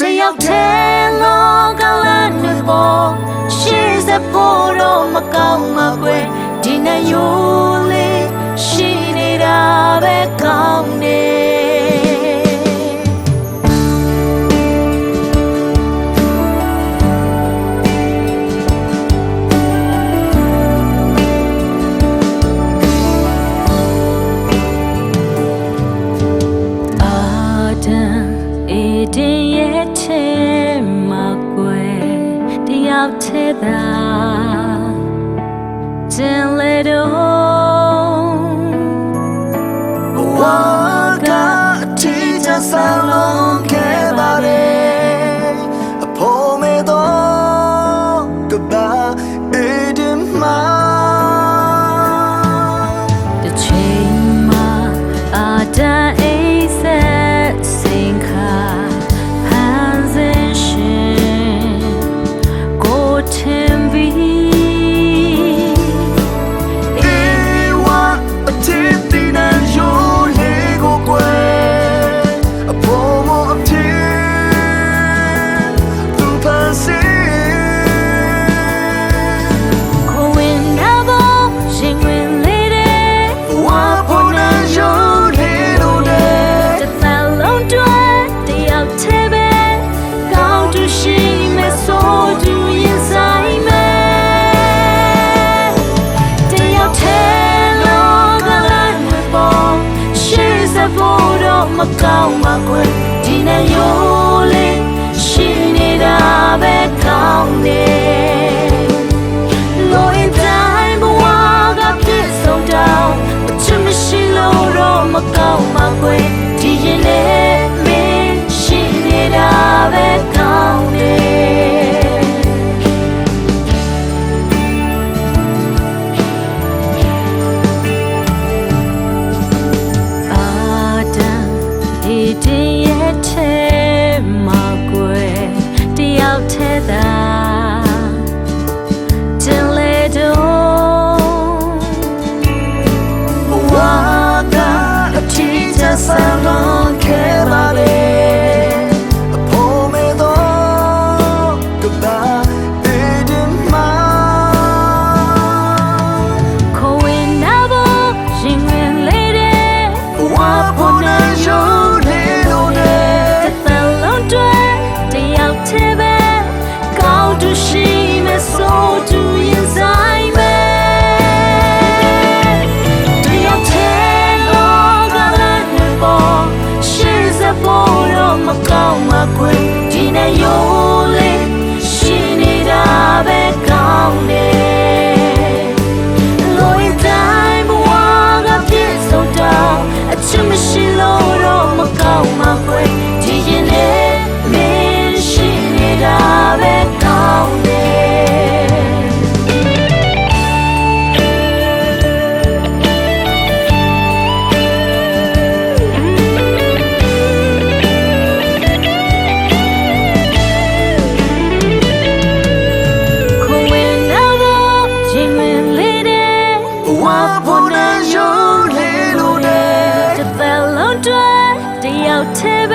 တယောက်တည်းလောကလန်ဘော she's the photo မကောင်းမကွယ်ဒီနေ့ရော Till it all. Whoa. God. sun. 有 hotel.